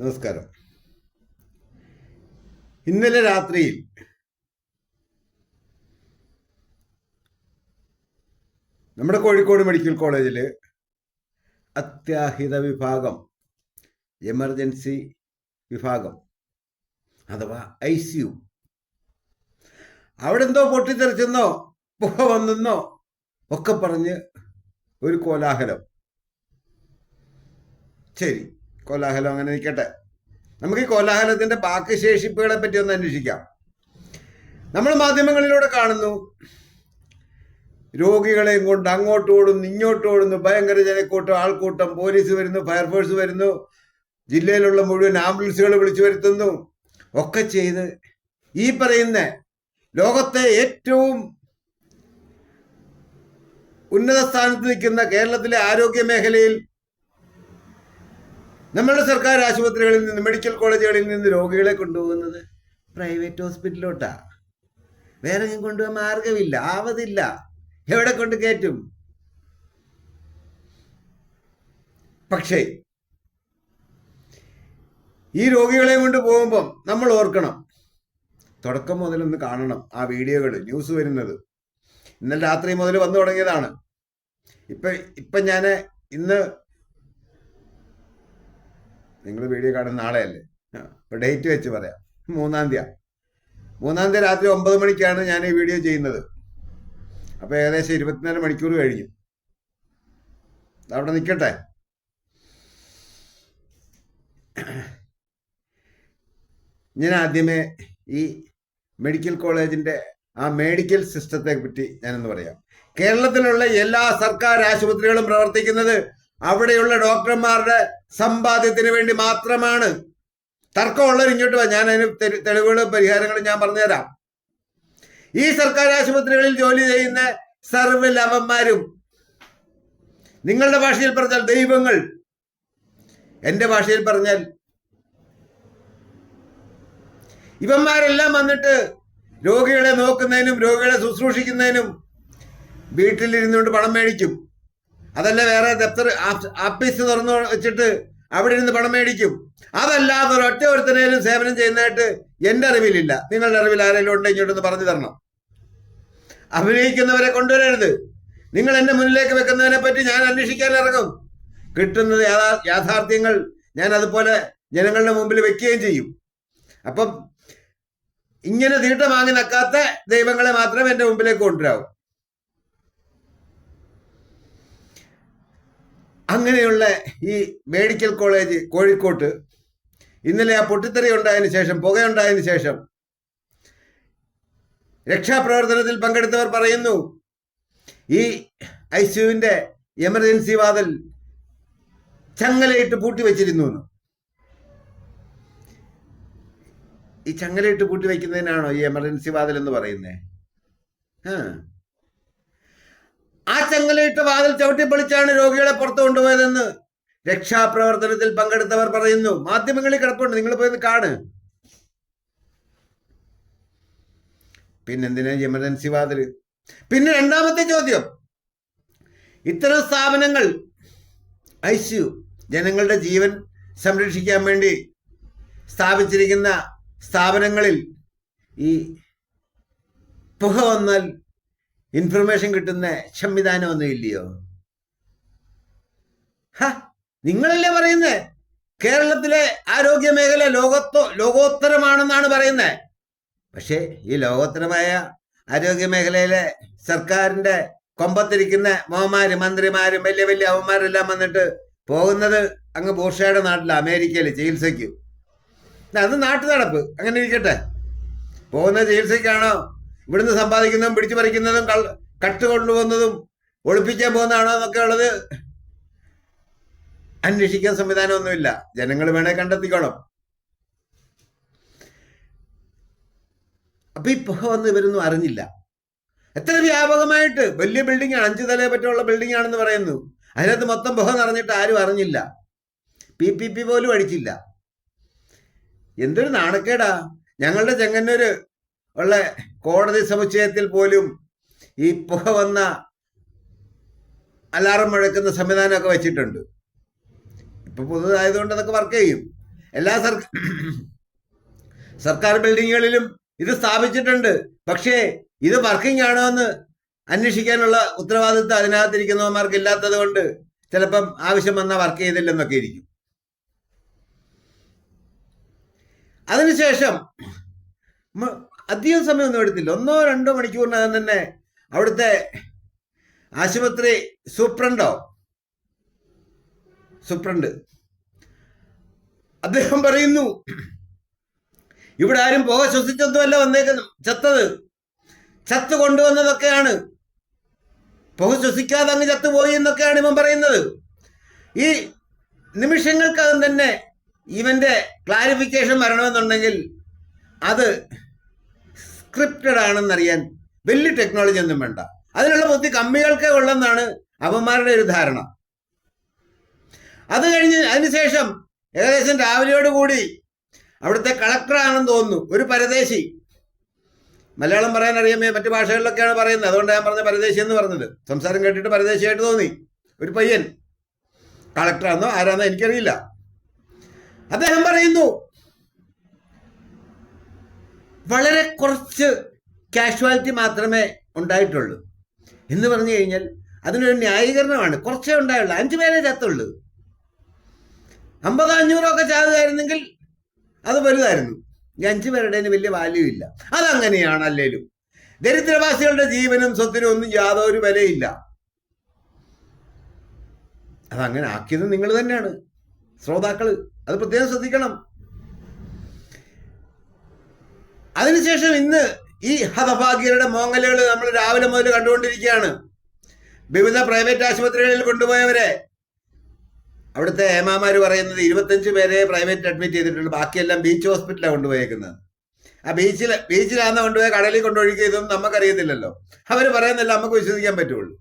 നമസ്കാരം. ഇന്നലെ രാത്രിയിൽ നമ്മുടെ കോഴിക്കോട് മെഡിക്കൽ കോളേജിൽ അത്യാഹിത വിഭാഗം എമർജൻസി വിഭാഗം അഥവാ ഐ സി യു. അവിടെ എന്തോ പൊട്ടിത്തെറിച്ചെന്നോ പുക വന്നെന്നോ ഒക്കെ പറഞ്ഞ് ഒരു കോലാഹലം. ശരി. കോലാഹലം അങ്ങനെ നിൽക്കട്ടെ. നമുക്ക് ഈ കോലാഹലത്തിന്റെ ബാക്കി ശേഷിപ്പുകളെ പറ്റി ഒന്ന് അന്വേഷിക്കാം. നമ്മൾ മാധ്യമങ്ങളിലൂടെ കാണുന്നു രോഗികളെയും കൊണ്ട് അങ്ങോട്ട് ഓടുന്നു ഇങ്ങോട്ട് ഓടുന്നു ഭയങ്കര ജനക്കൂട്ടം ആൾക്കൂട്ടം പോലീസ് വരുന്നു ഫയർഫോഴ്സ് വരുന്നു ജില്ലയിലുള്ള മുഴുവൻ ആംബുലൻസുകൾ വിളിച്ചു വരുത്തുന്നു ഒക്കെ ചെയ്ത് ഈ പറയുന്ന ലോകത്തെ ഏറ്റവും ഉന്നത സ്ഥാനത്ത് നിൽക്കുന്ന കേരളത്തിലെ ആരോഗ്യ മേഖലയിൽ നമ്മുടെ സർക്കാർ ആശുപത്രികളിൽ നിന്ന് മെഡിക്കൽ കോളേജുകളിൽ നിന്ന് രോഗികളെ കൊണ്ടുപോകുന്നത് പ്രൈവറ്റ് ഹോസ്പിറ്റലിലോട്ടാ വേറെ കൊണ്ടുപോകാൻ മാർഗമില്ല ആവതില്ല. എവിടെ കൊണ്ട് കയറ്റും? പക്ഷേ ഈ രോഗികളെ കൊണ്ട് പോകുമ്പം നമ്മൾ ഓർക്കണം. തുടക്കം മുതലൊന്ന് കാണണം ആ വീഡിയോകൾ ന്യൂസ് വരുന്നത്. ഇന്നലെ രാത്രി മുതൽ വന്നു തുടങ്ങിയതാണ്. ഇപ്പൊ ഇപ്പൊ ഞാൻ ഇന്ന് നിങ്ങൾ വീഡിയോ കാണുന്ന നാളെയല്ലേ? അപ്പോൾ ഡേറ്റ് വെച്ച് പറയാം. മൂന്നാം തീയതി മൂന്നാം തീയതി രാത്രി ഒമ്പത് മണിക്കാണ് ഞാൻ ഈ വീഡിയോ ചെയ്യുന്നത്. അപ്പോൾ ഏകദേശം ഇരുപത്തിനാല് മണിക്കൂർ കഴിഞ്ഞു. അവിടെ നിൽക്കട്ടെ ഞാൻ ആദ്യമേ ഈ മെഡിക്കൽ കോളേജിന്റെ ആ മെഡിക്കൽ സിസ്റ്റത്തെ പറ്റി ഞാനൊന്ന് പറയാം. കേരളത്തിലുള്ള എല്ലാ സർക്കാർ ആശുപത്രികളും പ്രവർത്തിക്കുന്നത് അവിടെയുള്ള ഡോക്ടർമാരുടെ സമ്പാദ്യത്തിന് വേണ്ടി മാത്രമാണ്. തർക്കമുള്ളവർ ഇങ്ങോട്ട് വാ ഞാൻ അതിന് തെളിവുകളും പരിഹാരങ്ങളും ഞാൻ പറഞ്ഞുതരാം. ഈ സർക്കാർ ആശുപത്രികളിൽ ജോലി ചെയ്യുന്ന സർവ ലവന്മാരും നിങ്ങളുടെ ഭാഷയിൽ പറഞ്ഞാൽ ദൈവങ്ങൾ. എന്റെ ഭാഷയിൽ പറഞ്ഞാൽ ഇവന്മാരെല്ലാം വന്നിട്ട് രോഗികളെ നോക്കുന്നതിനും രോഗികളെ ശുശ്രൂഷിക്കുന്നതിനും വീട്ടിലിരുന്നുകൊണ്ട് പണം മേടിക്കും. അതല്ല വേറെ ദപ്തർ ആഫീസ് തുറന്നു വെച്ചിട്ട് അവിടെ ഇരുന്ന് പണം മേടിക്കും. അതല്ലാതെ ഒരൊറ്റ ഒരുത്തനേലും സേവനം ചെയ്യുന്നതായിട്ട് എന്റെ അറിവിലില്ല. നിങ്ങളുടെ അറിവിൽ ആരെങ്കിലും ഉണ്ടെങ്കിൽ ഇങ്ങോട്ടൊന്ന് പറഞ്ഞു തരണം. അഭിനയിക്കുന്നവരെ കൊണ്ടുവരരുത്. നിങ്ങൾ എന്നെ മുന്നിലേക്ക് വെക്കുന്നതിനെ പറ്റി ഞാൻ അന്വേഷിക്കാൻ ഇറങ്ങും. കിട്ടുന്നത് യാഥാർത്ഥ്യങ്ങൾ ഞാൻ അതുപോലെ ജനങ്ങളുടെ മുമ്പിൽ വെക്കുകയും ചെയ്യും. അപ്പം ഇങ്ങനെ തീട്ട വാങ്ങി നക്കാത്ത ദൈവങ്ങളെ മാത്രം എന്റെ മുമ്പിലേക്ക് കൊണ്ടുവരാവൂ. അങ്ങനെയുള്ള ഈ മെഡിക്കൽ കോളേജ് കോഴിക്കോട്ട് ഇന്നലെ ആ പൊട്ടിത്തെറി ഉണ്ടായതിനു ശേഷം പുകയുണ്ടായതിനു ശേഷം രക്ഷാപ്രവർത്തനത്തിൽ പങ്കെടുത്തവർ പറയുന്നു ഈ ഐ സിയുവിന്റെ എമർജൻസി വാതിൽ ചങ്ങലയിട്ട് പൂട്ടി വെച്ചിരുന്നു. ഈ ചങ്ങലയിട്ട് പൂട്ടി വയ്ക്കുന്നതിനാണോ ഈ എമർജൻസി വാതിൽ എന്ന് പറയുന്നത് ആ ആ ചങ്ങലയിട്ട് വാതിൽ ചവിട്ടിപ്പൊളിച്ചാണ് രോഗികളെ പുറത്തു കൊണ്ടുപോയതെന്ന് രക്ഷാപ്രവർത്തനത്തിൽ പങ്കെടുത്തവർ പറയുന്നു. മാധ്യമങ്ങളിൽ കിടപ്പുണ്ട്. നിങ്ങൾ പോയി കാണ്. പിന്നെന്തിനാ എമർജൻസി വാതിൽ പിന്നെ രണ്ടാമത്തെ ചോദ്യം. ഇത്തരം സ്ഥാപനങ്ങൾ ഐ സി ജനങ്ങളുടെ ജീവൻ സംരക്ഷിക്കാൻ വേണ്ടി സ്ഥാപിച്ചിരിക്കുന്ന സ്ഥാപനങ്ങളിൽ ഈ പുക വന്നാൽ ഇൻഫർമേഷൻ കിട്ടുന്ന സംവിധാനമൊന്നും ഇല്ലയോ? ഹ നിങ്ങളല്ലേ പറയുന്നത് കേരളത്തിലെ ആരോഗ്യ മേഖല ലോകത്തോ ലോകോത്തരമാണെന്നാണ് പറയുന്നത് പക്ഷേ ഈ ലോകോത്തരമായ ആരോഗ്യ മേഖലയിലെ സർക്കാരിന്റെ കൊമ്പത്തിരിക്കുന്ന മോമാര് മന്ത്രിമാരും വലിയ വലിയ അവന്മാരെല്ലാം വന്നിട്ട് പോകുന്നത് അങ്ങ് ബോഷയുടെ നാട്ടിൽ അമേരിക്കയിൽ ചികിത്സയ്ക്ക്. അത് നാട്ടു നടപ്പ് അങ്ങനെ ഇരിക്കട്ടെ. പോകുന്ന ചികിത്സയ്ക്കാണോ? ഇവിടുന്ന് സമ്പാദിക്കുന്നതും പിടിച്ചു പറിക്കുന്നതും കൾ കട്ട് കൊണ്ടുപോകുന്നതും ഒളിപ്പിക്കാൻ പോകുന്നതാണോ എന്നൊക്കെ ഉള്ളത് അന്വേഷിക്കാൻ സംവിധാനമൊന്നുമില്ല. ജനങ്ങൾ വേണേ കണ്ടെത്തിക്കോളും. അപ്പൊ ഈ പുക വന്ന് ഇവരൊന്നും അറിഞ്ഞില്ല. എത്ര വ്യാപകമായിട്ട് വലിയ ബിൽഡിംഗ് ആണ് അഞ്ചു തലയെ പറ്റുള്ള ബിൽഡിംഗ് ആണെന്ന് പറയുന്നു. അതിനകത്ത് മൊത്തം പുക നിറഞ്ഞിട്ട് ആരും അറിഞ്ഞില്ല. പി പി പി പോലും അടിച്ചില്ല. എന്തൊരു നാണക്കേടാ. ഞങ്ങളുടെ ചെങ്ങന്നൂര് ഉള്ള കോടതി സമുച്ചയത്തിൽ പോലും ഈ പുക വന്ന അലാറം മുഴക്കുന്ന സംവിധാനമൊക്കെ വെച്ചിട്ടുണ്ട്. ഇപ്പൊ പുതുതായതുകൊണ്ട് അതൊക്കെ വർക്ക് ചെയ്യും. എല്ലാ സർക്കാർ സർക്കാർ ബിൽഡിങ്ങുകളിലും ഇത് സ്ഥാപിച്ചിട്ടുണ്ട്. പക്ഷേ ഇത് വർക്കിംഗ് ആണോ എന്ന് അന്വേഷിക്കാനുള്ള ഉത്തരവാദിത്വം അതിനകത്തിരിക്കുന്നവന്മാർക്ക് ഇല്ലാത്തത് കൊണ്ട് ചിലപ്പം ആവശ്യം വന്നാൽ വർക്ക് ചെയ്തില്ലെന്നൊക്കെ ഇരിക്കും. അതിനുശേഷം അധികം സമയമൊന്നും എടുത്തില്ല. ഒന്നോ രണ്ടോ മണിക്കൂറിനകം തന്നെ അവിടുത്തെ ആശുപത്രി സൂപ്രണ്ടോ? സൂപ്രണ്ട്. അദ്ദേഹം പറയുന്നു ഇവിടെ ആരും പോക ശ്വസിച്ചൊന്നുമല്ല വന്നേക്കുന്നു ചത്തത്. ചത്ത് കൊണ്ടുവന്നതൊക്കെയാണ്. പുക ശ്വസിക്കാതെ അങ്ങ് ചത്തുപോയി എന്നൊക്കെയാണ് ഇവൻ പറയുന്നത്. ഈ നിമിഷങ്ങൾക്കകം തന്നെ ഇവന്റെ ക്ലാരിഫിക്കേഷൻ വരണമെന്നുണ്ടെങ്കിൽ അത് സ്ക്രിപ്റ്റഡ് ആണെന്നറിയാൻ വലിയ ടെക്നോളജി ഒന്നും വേണ്ട. അതിനുള്ള ബുദ്ധി കമ്മികൾക്കേ ഉള്ളെന്നാണ് അവന്മാരുടെ ഒരു ധാരണ. അത് കഴിഞ്ഞ് അതിനുശേഷം ഏകദേശം രാവിലെയോട് കൂടി അവിടുത്തെ കളക്ടറാണെന്ന് തോന്നുന്നു ഒരു പരദേശി. മലയാളം പറയാൻ അറിയാമേ മറ്റു ഭാഷകളിലൊക്കെയാണ് പറയുന്നത്. അതുകൊണ്ട് ഞാൻ പറഞ്ഞ പരദേശി എന്ന് പറഞ്ഞത്. സംസാരം കേട്ടിട്ട് പരദേശിയായിട്ട് തോന്നി. ഒരു പയ്യൻ. കളക്ടറാണെന്നോ ആരാന്നോ എനിക്കറിയില്ല. അദ്ദേഹം പറയുന്നു വളരെ കുറച്ച് കാഷ്വാലിറ്റി മാത്രമേ ഉണ്ടായിട്ടുള്ളൂ. എന്ന് പറഞ്ഞു കഴിഞ്ഞാൽ അതിനൊരു ന്യായീകരണമാണ്. കുറച്ചേ ഉണ്ടായുള്ളൂ. അഞ്ചു പേരെ ചത്തുള്ളൂ. അമ്പതോ അഞ്ഞൂറോ ഒക്കെ ചാവുകയായിരുന്നെങ്കിൽ അത് വലുതായിരുന്നു. ഈ അഞ്ചു പേരുടെ വലിയ വാല്യൂ ഇല്ല. അതങ്ങനെയാണ് അല്ലേലും ദരിദ്രവാസികളുടെ ജീവനും സ്വത്തിനും ഒന്നും യാതൊരു വിലയില്ല. അതങ്ങനെ ആക്കിയത് നിങ്ങൾ തന്നെയാണ്. ശ്രോതാക്കൾ അത് പ്രത്യേകം ശ്രദ്ധിക്കണം. അതിനുശേഷം ഇന്ന് ഈ ഹതഭാഗ്യരുടെ മോങ്ങലുകൾ നമ്മൾ രാവിലെ മുതൽ കണ്ടുകൊണ്ടിരിക്കുകയാണ്. വിവിധ പ്രൈവറ്റ് ആശുപത്രികളിൽ കൊണ്ടുപോയവരെ. അവിടുത്തെ ഏമാമാർ പറയുന്നത് ഇരുപത്തഞ്ച് പേരെ പ്രൈവറ്റ് അഡ്മിറ്റ് ചെയ്തിട്ടുള്ളൂ ബാക്കിയെല്ലാം ബീച്ച് ഹോസ്പിറ്റലാണ് കൊണ്ടുപോയേക്കുന്നത്. ആ ബീച്ചിൽ ബീച്ചിലാന്ന് കൊണ്ടുപോയ കടലിൽ കൊണ്ടൊഴുക്കിയതൊന്നും നമുക്കറിയത്തില്ലല്ലോ. അവർ പറയുന്നില്ല നമുക്ക് വിശ്വസിക്കാൻ പറ്റുള്ളൂ.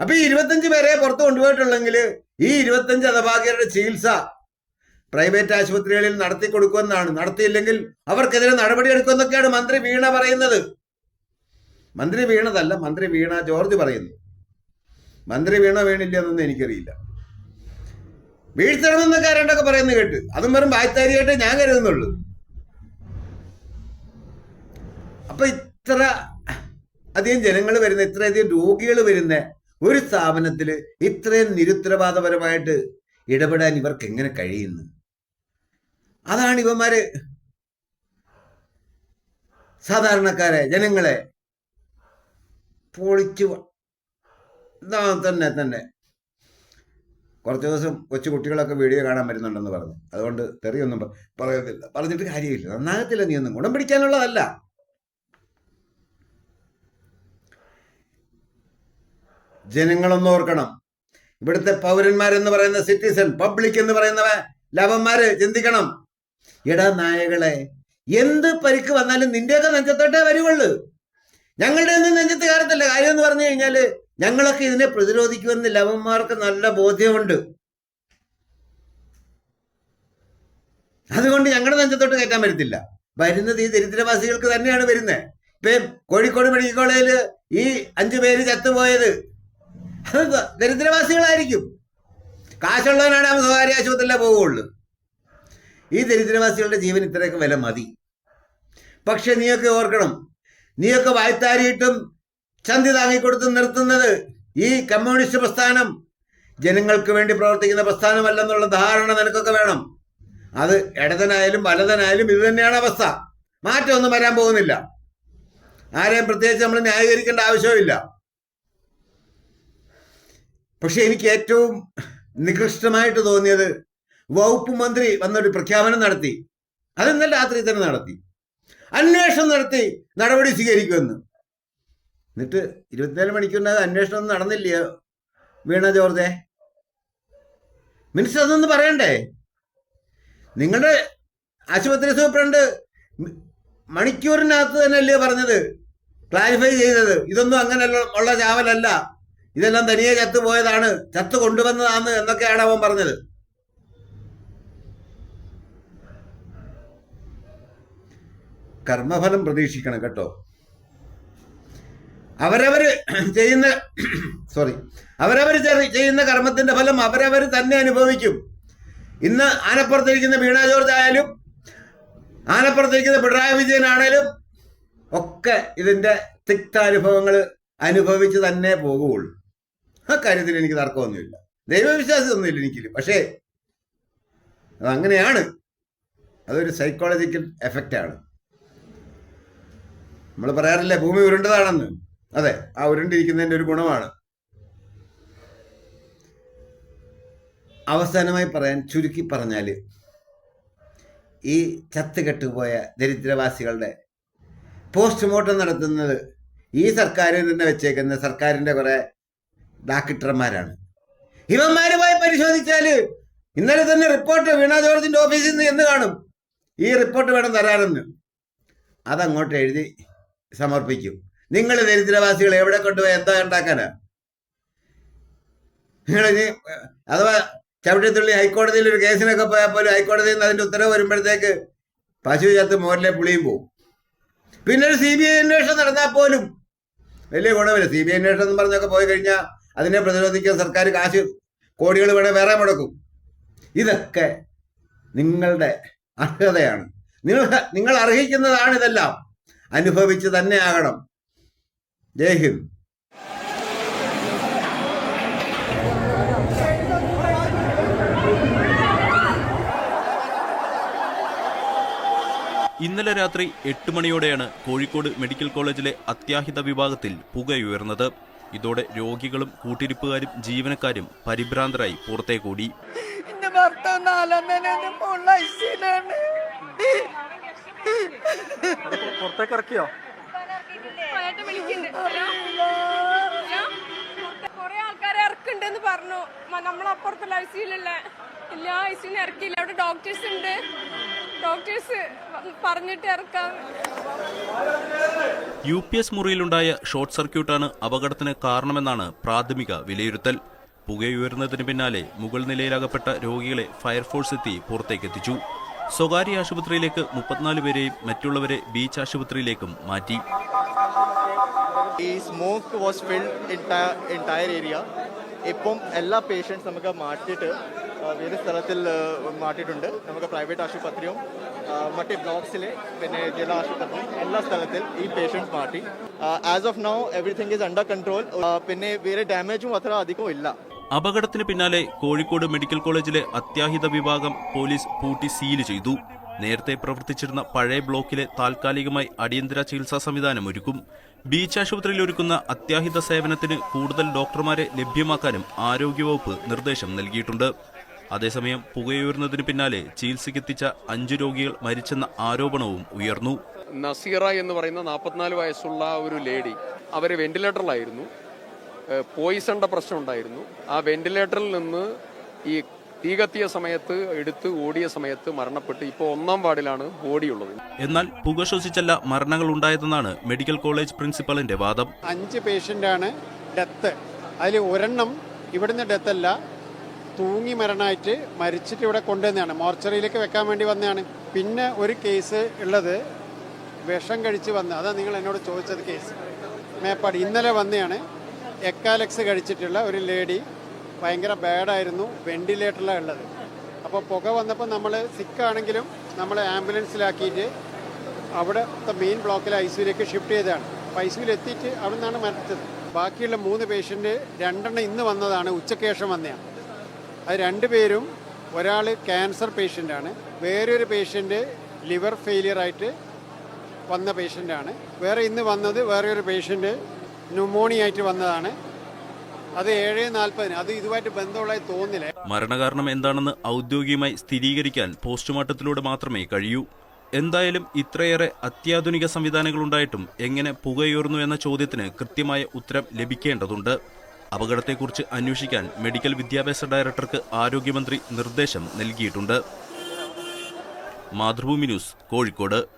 അപ്പൊ ഈ ഇരുപത്തഞ്ച് പേരെ പുറത്ത് കൊണ്ടുപോയിട്ടുള്ളെങ്കിൽ ഈ ഇരുപത്തഞ്ച് ഹതഭാഗ്യരുടെ ചികിത്സ പ്രൈവറ്റ് ആശുപത്രികളിൽ നടത്തി കൊടുക്കുമെന്നാണ് നടത്തിയില്ലെങ്കിൽ അവർക്കെതിരെ നടപടിയെടുക്കുമെന്നൊക്കെയാണ് മന്ത്രി വീണ പറയുന്നത്. മന്ത്രി വീണതല്ല മന്ത്രി വീണ ജോർജ് പറയുന്നു. മന്ത്രി വീണ വീണില്ല എന്നൊന്നും എനിക്കറിയില്ല. വീഴ്ത്തണമെന്നൊക്കെ ആരണ്ടൊക്കെ പറയുന്നു കേട്ട്. അതും വെറും വായ്ത്താരിയായിട്ട് ഞാൻ കരുതുന്നുള്ളൂ. അപ്പൊ ഇത്ര അധികം ജനങ്ങൾ വരുന്ന ഇത്രയധികം രോഗികൾ വരുന്ന ഒരു സ്ഥാപനത്തിൽ ഇത്രയും നിരുത്തരവാദപരമായിട്ട് ഇടപെടാൻ ഇവർക്ക് എങ്ങനെ കഴിയുന്നു? അതാണ് ഇവന്മാര് സാധാരണക്കാരെ ജനങ്ങളെ പൊളിച്ചു തന്നെ തന്നെ. കുറച്ച് ദിവസം കൊച്ചു കുട്ടികളൊക്കെ വീഡിയോ കാണാൻ വരുന്നുണ്ടെന്ന് പറഞ്ഞു. അതുകൊണ്ട് തെറിയൊന്നും പറയത്തില്ല. പറഞ്ഞിട്ട് കാര്യമില്ല. നന്നാകത്തില്ല നീ ഒന്നും. ഗുണം പിടിക്കാനുള്ളതല്ല. ജനങ്ങളൊന്ന് ഓർക്കണം. ഇവിടുത്തെ പൗരന്മാരെന്ന് പറയുന്ന സിറ്റിസൺ പബ്ലിക് എന്ന് പറയുന്നവ ലവന്മാര് ചിന്തിക്കണം. എടാ നായകളെ എന്ത് പരിക്ക് വന്നാലും നിന്റെയൊക്കെ നെഞ്ചത്തോട്ടേ വരുവുള്ളൂ. ഞങ്ങളുടെ ഒന്നും നെഞ്ചത്ത് കയറത്തില്ല. കാര്യം എന്ന് പറഞ്ഞു കഴിഞ്ഞാൽ ഞങ്ങളൊക്കെ ഇതിനെ പ്രതിരോധിക്കുമെന്ന് ലവന്മാർക്ക് നല്ല ബോധ്യമുണ്ട്. അതുകൊണ്ട് ഞങ്ങളുടെ നെഞ്ചത്തോട്ട് കയറ്റാൻ പറ്റത്തില്ല. വരുന്നത് ഈ ദരിദ്രവാസികൾക്ക് തന്നെയാണ് വരുന്നത് ഇപ്പം കോഴിക്കോട് മെഡിക്കൽ കോളേജിൽ ഈ അഞ്ചു പേര് ചത്തുപോയത്. ദരിദ്രവാസികളായിരിക്കും. കാശുള്ളവനാണ് സ്വകാര്യ ആശുപത്രിയിലേ പോവുള്ളൂ. ഈ ദരിദ്രവാസികളുടെ ജീവൻ ഇത്രയൊക്കെ വില മതി. പക്ഷെ നീയൊക്കെ ഓർക്കണം നീയൊക്കെ വായ്ത്താരിയിട്ടും ചന്തി താങ്ങിക്കൊടുത്ത് നിർത്തുന്നത് ഈ കമ്മ്യൂണിസ്റ്റ് പ്രസ്ഥാനം. ജനങ്ങൾക്ക് വേണ്ടി പ്രവർത്തിക്കുന്ന പ്രസ്ഥാനമല്ലെന്നുള്ള ധാരണ നിനക്കൊക്കെ വേണം. അത് ഇടതനായാലും വലതനായാലും ഇത് തന്നെയാണ് അവസ്ഥ. മാറ്റമൊന്നും വരാൻ പോകുന്നില്ല. ആരെയും പ്രത്യേകിച്ച് നമ്മൾ ന്യായീകരിക്കേണ്ട ആവശ്യമില്ല പക്ഷെ എനിക്ക് ഏറ്റവും നികൃഷ്ടമായിട്ട് തോന്നിയത് വകുപ്പ് മന്ത്രി വന്നൊരു പ്രഖ്യാപനം നടത്തി. അത് രാത്രി തന്നെ നടത്തി. അന്വേഷണം നടത്തി നടപടി സ്വീകരിക്കുമെന്ന്. എന്നിട്ട് ഇരുപത്തിനാല് മണിക്കൂറിനകത്ത് അന്വേഷണം ഒന്നും നടന്നില്ല. വീണ ജോർജെ. മിനിസ്റ്റർ അതൊന്ന് പറയണ്ടേ? നിങ്ങളുടെ ആശുപത്രി സൂപ്രണ്ട് മണിക്കൂറിനകത്ത് തന്നെ അല്ലേ പറഞ്ഞത്? ക്ലാരിഫൈ ചെയ്തത്. ഇതൊന്നും അങ്ങനെ ഉള്ള ചാവലല്ല. ഇതെല്ലാം തനിയെ ചത്തു പോയതാണ് ചത്ത് കൊണ്ടുവന്നതാണ് എന്നൊക്കെയാണ് അവൻ പറഞ്ഞത്. കർമ്മഫലം പ്രതീക്ഷിക്കണം കേട്ടോ. അവരവര് ചെയ്യുന്ന സോറി അവരവർ ചെയ്യുന്ന കർമ്മത്തിന്റെ ഫലം അവരവർ തന്നെ അനുഭവിക്കും. ഇന്ന് ആനപ്പുറത്തിരിക്കുന്ന വീണ ജോർജ് ആയാലും ആനപ്പുറത്തിരിക്കുന്ന പിണറായി വിജയൻ ആണേലും ഒക്കെ ഇതിന്റെ തിക്താനുഭവങ്ങൾ അനുഭവിച്ച് തന്നെ പോകുള്ളൂ ആ കാര്യത്തിൽ എനിക്ക് തർക്കമൊന്നുമില്ല. ദൈവവിശ്വാസമൊന്നുമില്ല എനിക്ക് പക്ഷേ അതങ്ങനെയാണ്. അതൊരു സൈക്കോളജിക്കൽ എഫക്റ്റാണ് നമ്മൾ പറയാറില്ലേ ഭൂമി ഉരുണ്ടതാണെന്ന്. അതെ ആ ഉരുണ്ടിരിക്കുന്നതിന്റെ ഒരു ഗുണമാണ്. അവസാനമായി പറയാൻ ചുരുക്കി പറഞ്ഞാൽ ഈ ചത്തുകെട്ടുപോയ ദരിദ്രവാസികളുടെ പോസ്റ്റ്മോർട്ടം നടത്തുന്നത് ഈ സർക്കാരിൽ തന്നെ വെച്ചേക്കുന്ന സർക്കാരിന്റെ കുറെ ഡാക്ടർമാരാണ് ഇവന്മാരുമായി പരിശോധിച്ചാൽ ഇന്നലെ തന്നെ റിപ്പോർട്ട് വീണ ജോർജിന്റെ ഓഫീസിൽ നിന്ന് എന്ന് കാണും. ഈ റിപ്പോർട്ട് വേണം തരാനെന്ന്. അതങ്ങോട്ട് എഴുതി സമർപ്പിക്കും. നിങ്ങൾ ദരിദ്രവാസികൾ എവിടെ കൊണ്ടുപോയി? എന്താ ഉണ്ടാക്കാനാ? നിങ്ങൾ അഥവാ ചവിട്ടിത്തുള്ളി ഹൈക്കോടതിയിൽ ഒരു കേസിനൊക്കെ പോയാൽ പോലും ഹൈക്കോടതിയിൽ നിന്ന് അതിന്റെ ഉത്തരവ് വരുമ്പോഴത്തേക്ക് പശു ചത്ത് മോരിലെ പുളിയും പോവും. പിന്നെ ഒരു സി ബി ഐ അന്വേഷണം നടന്നാൽ പോലും വലിയ ഗുണമില്ല. സി ബി ഐ അന്വേഷണം എന്ന് പറഞ്ഞൊക്കെ പോയി കഴിഞ്ഞാൽ അതിനെ പ്രതിരോധിക്കാൻ സർക്കാർ കാശ് കോടികൾ വേണേൽ വേറെ മുടക്കും. ഇതൊക്കെ നിങ്ങളുടെ അർഹതയാണ്. നിങ്ങൾ നിങ്ങൾ അർഹിക്കുന്നതാണ് ഇതെല്ലാം. അനുഭവിച്ച് തന്നെ ആകണം. ജയ് ഹിന്ദ്. ഇന്നലെ രാത്രി എട്ട് മണിയോടെയാണ് കോഴിക്കോട് മെഡിക്കൽ കോളേജിലെ അത്യാഹിത വിഭാഗത്തിൽ പുകയുയർന്നത്. ഇതോടെ രോഗികളും കൂട്ടിരിപ്പുകാരും ജീവനക്കാരും പരിഭ്രാന്തരായി പുറത്തേക്കൂടി. പുറത്തേക്ക് ഇറക്കിയോ കൊറേ ആൾക്കാരെ ഇറക്കുണ്ടെന്ന് പറഞ്ഞു. നമ്മളപ്പുറത്തുള്ള ഐ സിയിലുള്ള ഇല്ല ഐ ഇറക്കിയില്ല. അവിടെ ഡോക്ടേഴ്സ് ഉണ്ട്. ഡോക്ടേഴ്സ് പറഞ്ഞിട്ട് ഇറക്കാം. യു പി എസ് മുറിയിലുണ്ടായ ഷോർട്ട് സർക്യൂട്ടാണ് അപകടത്തിന് കാരണമെന്നാണ് പ്രാഥമിക വിലയിരുത്തൽ. പുകയുയർന്നതിന് പിന്നാലെ മുകൾ നിലയിലകപ്പെട്ട രോഗികളെ ഫയർഫോഴ്സ് എത്തി പുറത്തേക്കെത്തിച്ചു. സ്വകാര്യ ആശുപത്രിയിലേക്ക് മുപ്പത്തിനാല് പേരെയും മറ്റുള്ളവരെ ബീച്ച് ആശുപത്രിയിലേക്കും മാറ്റി. സ്മോക്ക് വാസ് ഫിൽഡ് ഏരിയ ഇപ്പം എല്ലാ പേഷ്യൻസ് നമുക്ക് മാറ്റിയിട്ട് വേറെ സ്ഥലത്തിൽ മാറ്റിയിട്ടുണ്ട്. നമുക്ക് പ്രൈവറ്റ് ആശുപത്രിയും മറ്റ് ബ്ലോക്സിലെ പിന്നെ ജില്ലാ ആശുപത്രി എല്ലാ സ്ഥലത്തിൽ ഈ പേഷ്യൻസ് മാറ്റി. As of now everything is under control പിന്നെ വേറെ ഡാമേജും അത്ര അധികം ഇല്ല. അപകടത്തിന് പിന്നാലെ കോഴിക്കോട് മെഡിക്കൽ കോളേജിലെ അത്യാഹിത വിഭാഗം പോലീസ് പൂട്ടി സീൽ ചെയ്തു. നേരത്തെ പ്രവർത്തിച്ചിരുന്ന പഴയ ബ്ലോക്കിലെ താൽക്കാലികമായി അടിയന്തര ചികിത്സാ സംവിധാനം ഒരുക്കും. ബീച്ച് ആശുപത്രിയിൽ ഒരുക്കുന്ന അത്യാഹിത സേവനത്തിന് കൂടുതൽ ഡോക്ടർമാരെ ലഭ്യമാക്കാനും ആരോഗ്യവകുപ്പ് നിർദ്ദേശം നൽകിയിട്ടുണ്ട്. അതേസമയം പുകയുയർന്നതിന് പിന്നാലെ ചികിത്സയ്ക്കെത്തിച്ച അഞ്ചു രോഗികൾ മരിച്ചെന്ന ആരോപണവും ഉയർന്നു. നസീറ എന്ന് പറയുന്ന നാൽപ്പത്തിനാല് വയസ്സുള്ള ഒരു ലേഡി അവർ വെന്റിലേറ്ററിലായിരുന്നു. ഏഹ് പോയിസണിന്റെ പ്രശ്നം ഉണ്ടായിരുന്നു. ആ വെന്റിലേറ്ററിൽ നിന്ന് ഈ തീ കത്തിയ സമയത്ത് എടുത്ത് ഓടിയ സമയത്ത് മരണപ്പെട്ട് ഇപ്പോൾ ഒന്നാം വാർഡിലാണ് ബോഡിയുള്ളത് എന്നാൽ പുക ശ്വസിച്ചല്ല മരണങ്ങൾ ഉണ്ടായതെന്നാണ് മെഡിക്കൽ കോളേജ് പ്രിൻസിപ്പലിന്റെ വാദം. അഞ്ച് പേഷ്യന്റാണ് ഡെത്ത്. അതിൽ ഒരെണ്ണം ഇവിടുന്ന് ഡെത്തല്ല. തൂങ്ങി മരണമായിട്ട് മരിച്ചിട്ട് ഇവിടെ കൊണ്ടുവന്നതാണ്. മോർച്ചറിയിലേക്ക് വെക്കാൻ വേണ്ടി വന്നതാണ്. പിന്നെ ഒരു കേസ് ഉള്ളത് വിഷം കഴിച്ച് വന്ന. അതാ നിങ്ങൾ എന്നോട് ചോദിച്ചത് കേസ്. മേപ്പാടി. ഇന്നലെ വന്നതാണ്. എക്കാലക്സ് കഴിച്ചിട്ടുള്ള ഒരു ലേഡി ഭയങ്കര ബാഡായിരുന്നു വെന്റിലേറ്ററിലാണ് ഉള്ളത്. അപ്പോൾ പുക വന്നപ്പോൾ നമ്മൾ സിക്കാണെങ്കിലും നമ്മൾ ആംബുലൻസിലാക്കിയിട്ട് അവിടെ മെയിൻ ബ്ലോക്കിൽ ഐ സിയിലേക്ക് ഷിഫ്റ്റ് ചെയ്തതാണ്. അപ്പോൾ ഐ സിയിൽ എത്തിയിട്ട് അവിടെ നിന്നാണ് മരിച്ചത്. ബാക്കിയുള്ള മൂന്ന് പേഷ്യന്റ് രണ്ടെണ്ണം ഇന്ന് വന്നതാണ്. ഉച്ചയ്ക്ക് ശേഷം വന്നതാണ് അത് രണ്ടുപേരും ഒരാൾ ക്യാൻസർ പേഷ്യന്റാണ് വേറൊരു പേഷ്യന്റ് ലിവർ ഫെയിലിയർ ആയിട്ട് വന്ന പേഷ്യന്റാണ് വേറെ ഇന്ന് വന്നത് വേറെ ഒരു പേഷ്യന്റ് ന്യൂമോണിയ ആയിട്ട് വന്നതാണ്. അത് ഏഴ് നാൽപ്പതിന്. അത് ഇതുമായിട്ട് ബന്ധമുള്ളതായി തോന്നില്ല മരണകാരണം എന്താണെന്ന് ഔദ്യോഗികമായി സ്ഥിരീകരിക്കാൻ പോസ്റ്റ്മോർട്ടത്തിലൂടെ മാത്രമേ കഴിയൂ. എന്തായാലും ഇത്രയേറെ അത്യാധുനിക സംവിധാനങ്ങളുണ്ടായിട്ടും എങ്ങനെ പുകയുയർന്നു എന്ന ചോദ്യത്തിന് കൃത്യമായ ഉത്തരം ലഭിക്കേണ്ടതുണ്ട്. അപകടത്തെക്കുറിച്ച് അന്വേഷിക്കാൻ മെഡിക്കൽ വിദ്യാഭ്യാസ ഡയറക്ടർക്ക് ആരോഗ്യമന്ത്രി നിർദ്ദേശം നൽകിയിട്ടുണ്ട്. മാതൃഭൂമി ന്യൂസ് കോഴിക്കോട്.